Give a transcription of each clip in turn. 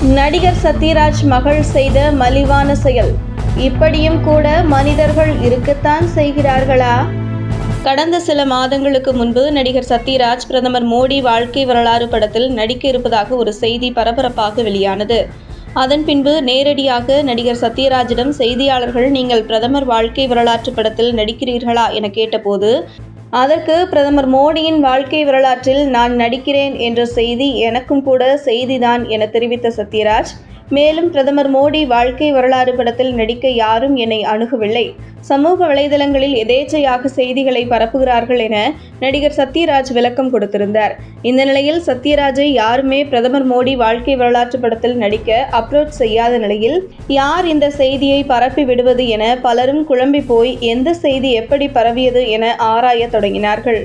நடிகர் சத்யராஜ் மகள் செய்த மலிவான செயல். இப்படியும் கூட மனிதர்கள் இருக்கத்தான் செய்கிறார்களா? கடந்த சில மாதங்களுக்கு முன்பு நடிகர் சத்யராஜ் பிரதமர் மோடி வாழ்க்கை வரலாறு படத்தில் நடிக்க இருப்பதாக ஒரு செய்தி பரபரப்பாக வெளியானது. அதன் பின்பு நேரடியாக நடிகர் சத்யராஜிடம் செய்தியாளர்கள் நீங்கள் பிரதமர் வாழ்க்கை வரலாற்று படத்தில் நடிக்கிறீர்களா? என கேட்டபோது அதற்கு பிரதமர் மோடியின் வாழ்க்கை வரலாற்றில் நான் நடிக்கிறேன் என்ற செய்தி எனக்கும் கூட செய்திதான் என தெரிவித்த சத்யராஜ் மேலும் பிரதமர் மோடி வாழ்க்கை வரலாறு படத்தில் நடிக்க யாரும் என்னை அணுகவில்லை. சமூக வலைதளங்களில் எதேச்சையாக செய்திகளை பரப்புகிறார்கள் என நடிகர் சத்யராஜ் விளக்கம் கொடுத்திருந்தார். இந்த நிலையில் சத்யராஜை யாருமே பிரதமர் மோடி வாழ்க்கை வரலாற்று படத்தில் நடிக்க அப்லோட் செய்யாத நிலையில் யார் இந்த செய்தியை பரப்பி விடுவது என பலரும் குழம்பி போய் எந்த செய்தி எப்படி பரவியது என ஆராயத் தொடங்கினார்கள்.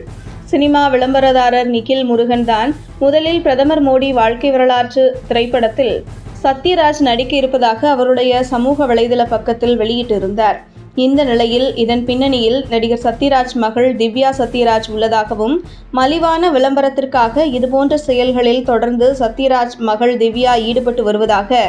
சினிமா விளம்பரதாரர் நிகில் முருகன் தான் முதலில் பிரதமர் மோடி வாழ்க்கை வரலாற்று திரைப்படத்தில் சத்யராஜ் நடிக்க இருப்பதாக அவருடைய சமூக வலைதள பக்கத்தில் வெளியிட்டிருந்தார். இந்த நிலையில் இதன் பின்னணியில் நடிகர் சத்யராஜ் மகள் திவ்யா சத்யராஜ் உள்ளதாகவும் மலிவான விளம்பரத்திற்காக இதுபோன்ற செயல்களில் தொடர்ந்து சத்யராஜ் மகள் திவ்யா ஈடுபட்டு வருவதாக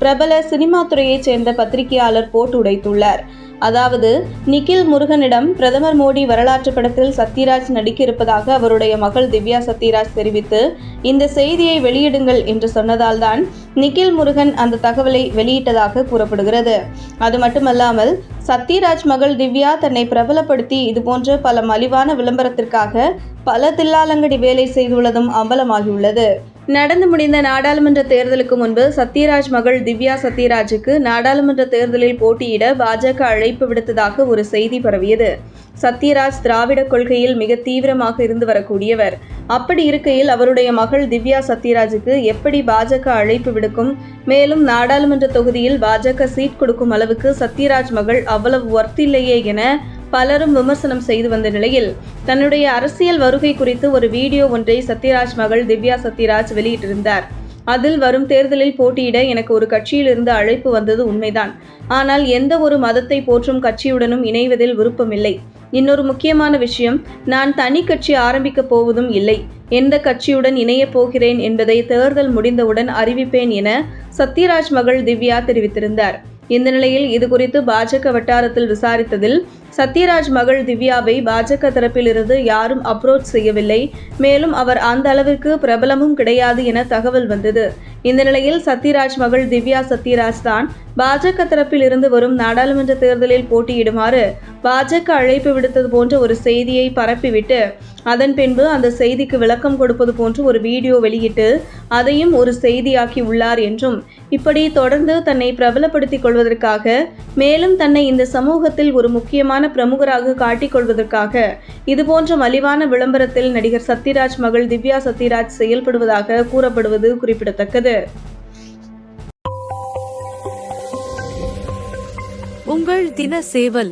பிரபல சினிமா துறையைச் சேர்ந்த பத்திரிகையாளர் போட்டு உடைத்துள்ளார். அதாவது நிகில் முருகனிடம் பிரதமர் மோடி வரலாற்று படத்தில் சத்யராஜ் நடிக்க இருப்பதாக அவருடைய மகள் திவ்யா சத்யராஜ் தெரிவித்து இந்த செய்தியை வெளியிடுங்கள் என்று சொன்னதால்தான் நிகில் முருகன் அந்த தகவலை வெளியிட்டதாக கூறப்படுகிறது. அது மட்டுமல்லாமல் சத்யராஜ் மகள் திவ்யா தன்னை பிரபலப்படுத்தி இதுபோன்ற பல மலிவான விளம்பரத்திற்காக பல தில்லாலங்கடி வேலை செய்துள்ளதும் அம்பலமாகியுள்ளது. நடந்து முடிந்த நாடாளுமன்ற தேர்தலுக்கு முன்பு சத்யராஜ் மகள் திவ்யா சத்யராஜுக்கு நாடாளுமன்ற தேர்தலில் போட்டியிட பாஜக அழைப்பு விடுத்ததாக ஒரு செய்தி பரவியது. சத்யராஜ் திராவிட கொள்கையில் மிக தீவிரமாக இருந்து வரக்கூடியவர். அப்படி இருக்கையில் அவருடைய மகள் திவ்யா சத்யராஜுக்கு எப்படி பாஜக அழைப்பு விடுக்கும்? மேலும் நாடாளுமன்ற தொகுதியில் பாஜக சீட் கொடுக்கும் அளவுக்கு சத்யராஜ் மகள் அவ்வளவு ஒர்த்தில்லையே என பலரும் விமர்சனம் செய்து வந்த நிலையில் தன்னுடைய அரசியல் வருகை குறித்து ஒரு வீடியோ ஒன்றை சத்யராஜ் மகள் திவ்யா சத்யராஜ் வெளியிட்டிருந்தார். அதில் வரும் தேர்தலில் போட்டியிட எனக்கு ஒரு கட்சியிலிருந்து அழைப்பு வந்தது உண்மைதான். ஆனால் எந்த ஒரு மதத்தை போற்றும் கட்சியுடனும் இணைவதில் விருப்பமில்லை. இன்னொரு முக்கியமான விஷயம் நான் தனி கட்சி ஆரம்பிக்கப் போவதும் இல்லை. எந்த கட்சியுடன் இணையப் போகிறேன் என்பதை தேர்தல் முடிந்தவுடன் அறிவிப்பேன் என சத்யராஜ் மகள் திவ்யா தெரிவித்திருந்தார். இந்த நிலையில் இது குறித்து பாஜக வட்டாரத்தில் விசாரித்ததில் சத்யராஜ் மகள் திவ்யாவை பாஜக தரப்பிலிருந்து யாரும் அப்ரோச் செய்யவில்லை. மேலும் அவர் அந்த அளவிற்கு பிரபலமும் கிடையாது என தகவல் வந்தது. இந்த நிலையில் சத்யராஜ் மகள் திவ்யா சத்யராஜ் தான் பாஜக தரப்பில் இருந்து வரும் நாடாளுமன்ற தேர்தலில் போட்டியிடுமாறு பாஜக அழைப்பு விடுத்தது போன்ற ஒரு செய்தியை பரப்பிவிட்டு அதன் பின்பு அந்த செய்திக்கு விளக்கம் கொடுப்பது போன்று ஒரு வீடியோ வெளியிட்டு அதையும் ஒரு செய்தியாக்கி உள்ளார் என்றும் இப்படி தொடர்ந்து தன்னை பிரபலப்படுத்திக் கொள்வதற்காக மேலும் தன்னை இந்த சமூகத்தில் ஒரு முக்கியமான பிரமுகராக காட்டிக் கொள்வதற்காக இதுபோன்ற மலிவான விளம்பரத்தில் நடிகர் சத்யராஜ் மகள் திவ்யா சத்யராஜ் செயல்படுவதாக கூறப்படுவது குறிப்பிடத்தக்கது. உங்கள் தின சேவல்